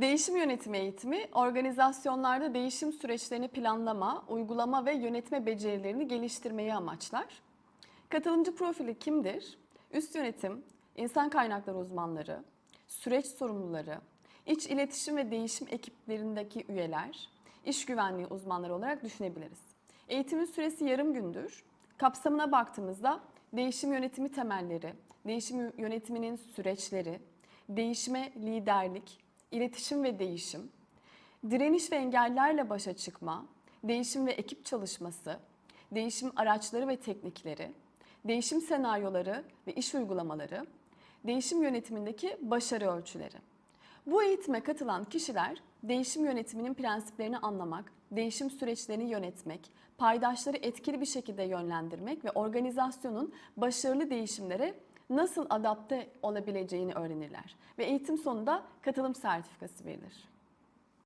Değişim yönetimi eğitimi, organizasyonlarda değişim süreçlerini planlama, uygulama ve yönetme becerilerini geliştirmeyi amaçlar. Katılımcı profili kimdir? Üst yönetim, insan kaynakları uzmanları, süreç sorumluları, iç iletişim ve değişim ekiplerindeki üyeler, iş güvenliği uzmanları olarak düşünebiliriz. Eğitimin süresi yarım gündür. Kapsamına baktığımızda değişim yönetimi temelleri, değişim yönetiminin süreçleri, değişime liderlik, iletişim ve değişim, direniş ve engellerle başa çıkma, değişim ve ekip çalışması, değişim araçları ve teknikleri, değişim senaryoları ve iş uygulamaları, değişim yönetimindeki başarı ölçüleri. Bu eğitime katılan kişiler değişim yönetiminin prensiplerini anlamak, değişim süreçlerini yönetmek, paydaşları etkili bir şekilde yönlendirmek ve organizasyonun başarılı değişimlere nasıl adapte olabileceğini öğrenirler. Ve eğitim sonunda katılım sertifikası verilir.